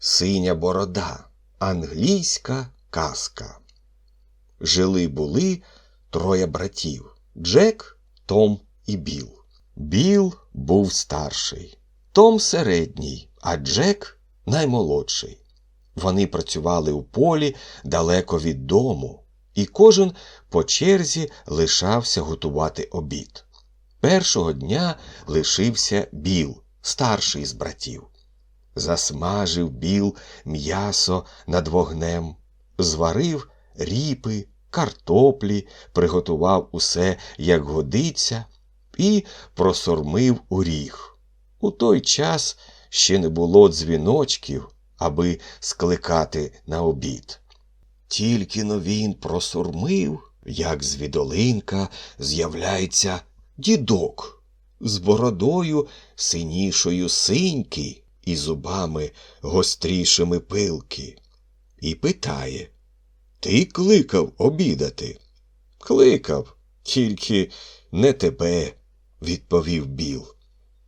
Синя борода. Англійська казка. Жили були троє братів Джек, Том і Біл. Біл був старший, Том середній, а Джек наймолодший. Вони працювали у полі далеко від дому, і кожен по черзі лишався готувати обід. Першого дня лишився Біл, старший з братів. Засмажив біл м'ясо над вогнем, зварив ріпи, картоплі, приготував усе, як годиться, і просормив у ріг. У той час ще не було дзвіночків, аби скликати на обід. Тільки но він просурмив, як з відолинка з'являється дідок з бородою синішою синьки і зубами гострішими пилки, і питає Ти кликав обідати? Кликав, тільки не тебе, відповів Біл.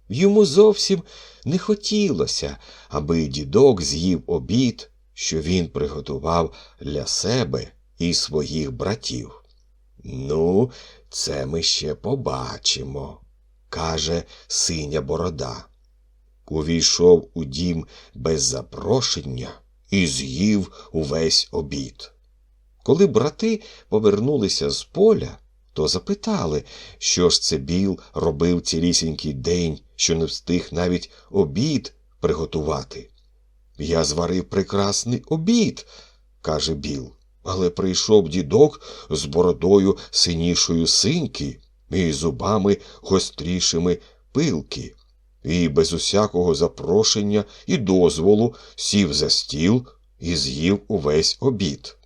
Йому зовсім не хотілося, аби дідок з'їв обід, що він приготував для себе і своїх братів. Ну, це ми ще побачимо, каже синя борода. Увійшов у дім без запрошення і з'їв увесь обід. Коли брати повернулися з поля, то запитали, що ж це Біл робив цілісінький день, що не встиг навіть обід приготувати. Я зварив прекрасний обід, каже Біл, але прийшов дідок з бородою синішою синьки і зубами гострішими пилки, і без усякого запрошення і дозволу сів за стіл і з'їв увесь обід.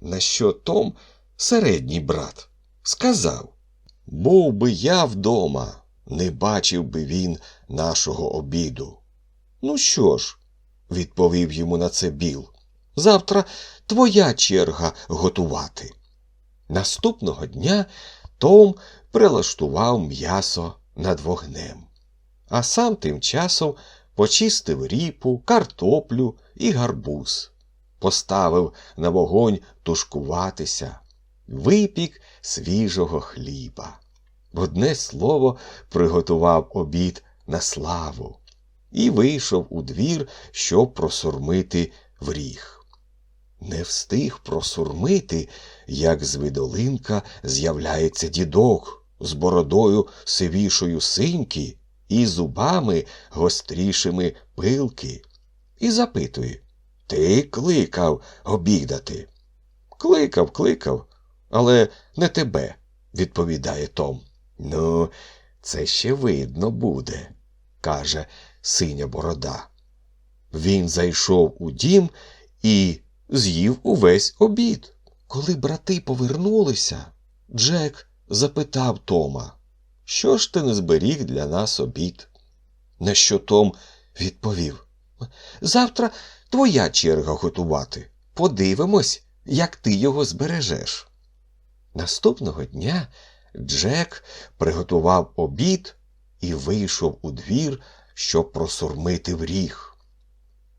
На що Том, середній брат, сказав Був би я вдома, не бачив би він нашого обіду. Ну що ж, відповів йому на це Біл. Завтра твоя черга готувати. Наступного дня Том прилаштував м'ясо над вогнем, а сам тим часом почистив ріпу, картоплю і гарбуз, поставив на вогонь тушкуватися, випік свіжого хліба. Одне слово приготував обід на славу і вийшов у двір, щоб просурмити в ріг. Не встиг просурмити, як з видолинка з'являється дідок з бородою сивішою синьки і зубами гострішими пилки, і запитує Ти кликав обідати? Кликав, кликав, але не тебе, відповідає Том. Ну, це ще видно буде, каже синя борода. Він зайшов у дім і з'їв увесь обід. Коли брати повернулися, Джек запитав Тома, що ж ти не зберіг для нас обід? На що Том відповів Завтра твоя черга готувати. Подивимось, як ти його збережеш. Наступного дня Джек приготував обід і вийшов у двір, щоб просурмити в ріг.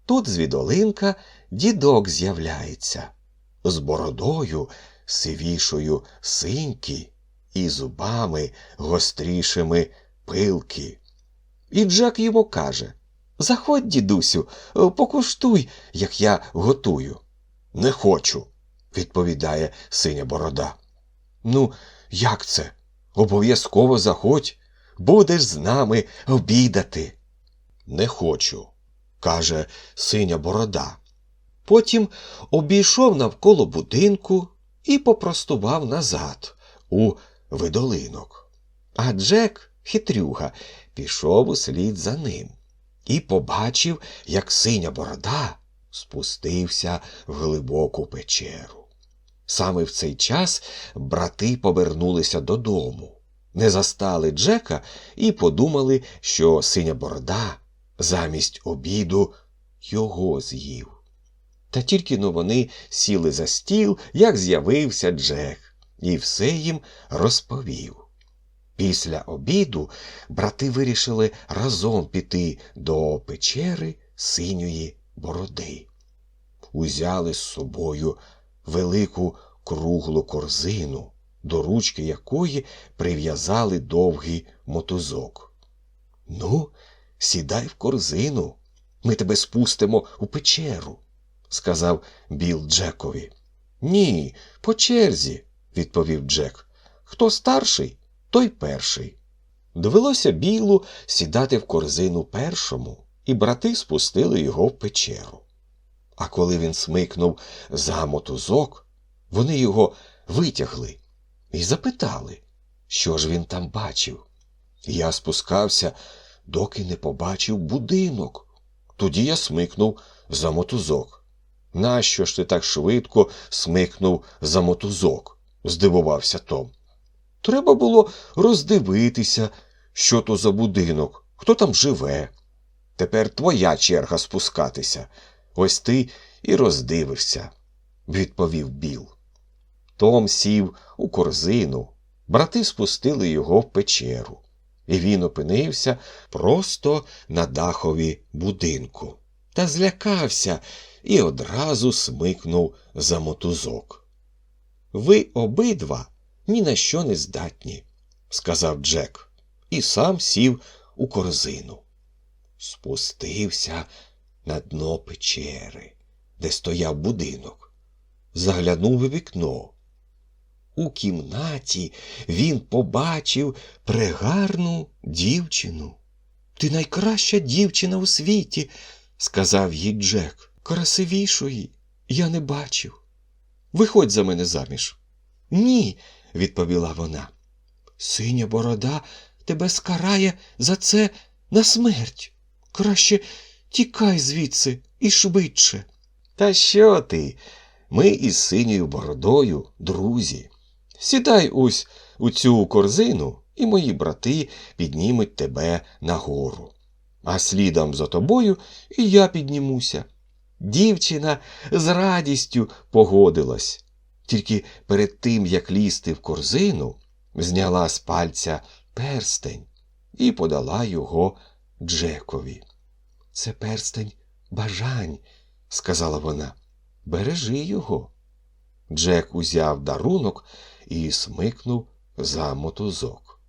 Тут звідолинка дідок з'являється з бородою сивішою синьки і зубами гострішими пилки. І Джек йому каже Заходь, дідусю, покуштуй, як я готую. Не хочу, відповідає синя борода. Ну, як це? Обов'язково заходь, будеш з нами обідати. Не хочу, каже синя борода. Потім обійшов навколо будинку і попростував назад у видолинок. А Джек, хитрюга, пішов услід за ним і побачив, як синя борода спустився в глибоку печеру. Саме в цей час брати повернулися додому, не застали Джека і подумали, що синя борода замість обіду його з'їв. Та тільки но вони сіли за стіл, як з'явився Джек, і все їм розповів. Після обіду брати вирішили разом піти до печери синьої бороди. Узяли з собою велику круглу корзину, до ручки якої прив'язали довгий мотузок. Ну, сідай в корзину, ми тебе спустимо у печеру, сказав Біл Джекові. Ні, по черзі, відповів Джек. Хто старший, той перший. Довелося Білу сідати в корзину першому, і брати спустили його в печеру. А коли він смикнув за мотузок, вони його витягли і запитали, що ж він там бачив. Я спускався, доки не побачив будинок. Тоді я смикнув за мотузок. Нащо ж ти так швидко смикнув за мотузок? Здивувався Том. Треба було роздивитися, що то за будинок, хто там живе. Тепер твоя черга спускатися. Ось ти і роздивишся, відповів Біл. Том сів у корзину, брати спустили його в печеру, і він опинився просто на дахові будинку та злякався і одразу смикнув за мотузок. Ви обидва ні на що не здатні, сказав Джек, і сам сів у корзину. Спустився на дно печери, де стояв будинок, заглянув у вікно. У кімнаті він побачив прегарну дівчину. Ти найкраща дівчина у світі, сказав їй Джек. Красивішої я не бачив. Виходь за мене заміж. Ні, відповіла вона. Синя борода тебе скарає за це на смерть. Краще тікай звідси і швидше. Та що ти? Ми із синьою бородою друзі. Сідай ось у цю корзину, і мої брати піднімуть тебе нагору. А слідом за тобою і я піднімуся. Дівчина з радістю погодилась. Тільки перед тим, як лізти в корзину, зняла з пальця перстень і подала його Джекові. Це перстень бажань, сказала вона. Бережи його. Джек узяв дарунок і смикнув за мотузок.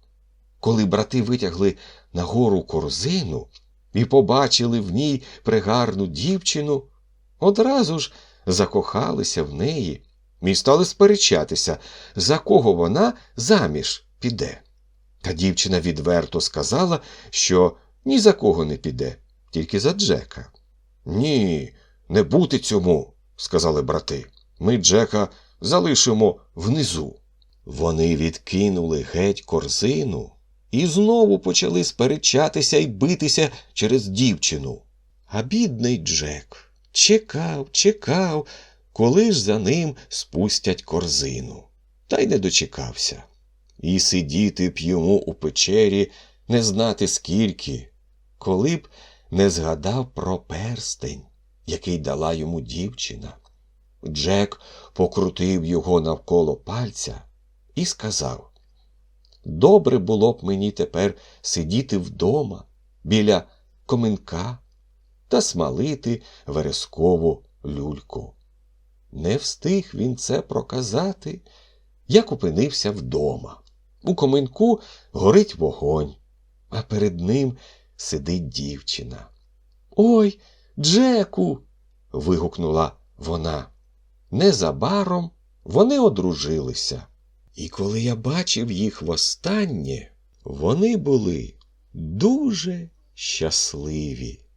Коли брати витягли нагору корзину і побачили в ній пригарну дівчину, одразу ж закохалися в неї і стали сперечатися, за кого вона заміж піде. Та дівчина відверто сказала, що ні за кого не піде, тільки за Джека. Ні, не бути цьому, сказали брати. Ми Джека залишимо внизу. Вони відкинули геть корзину і знову почали сперечатися і битися через дівчину. А бідний Джек чекав, чекав, коли ж за ним спустять корзину, та й не дочекався. І сидіти б йому у печері не знати скільки, коли б не згадав про перстень, який дала йому дівчина. Джек покрутив його навколо пальця і сказав Добре було б мені тепер сидіти вдома біля коменка та смалити верескову люльку. Не встиг він це проказати, як опинився вдома. У коменку горить вогонь, а перед ним сидить дівчина. Ой, Джеку. вигукнула вона. Незабаром вони одружилися. І коли я бачив їх востаннє, вони були дуже щасливі.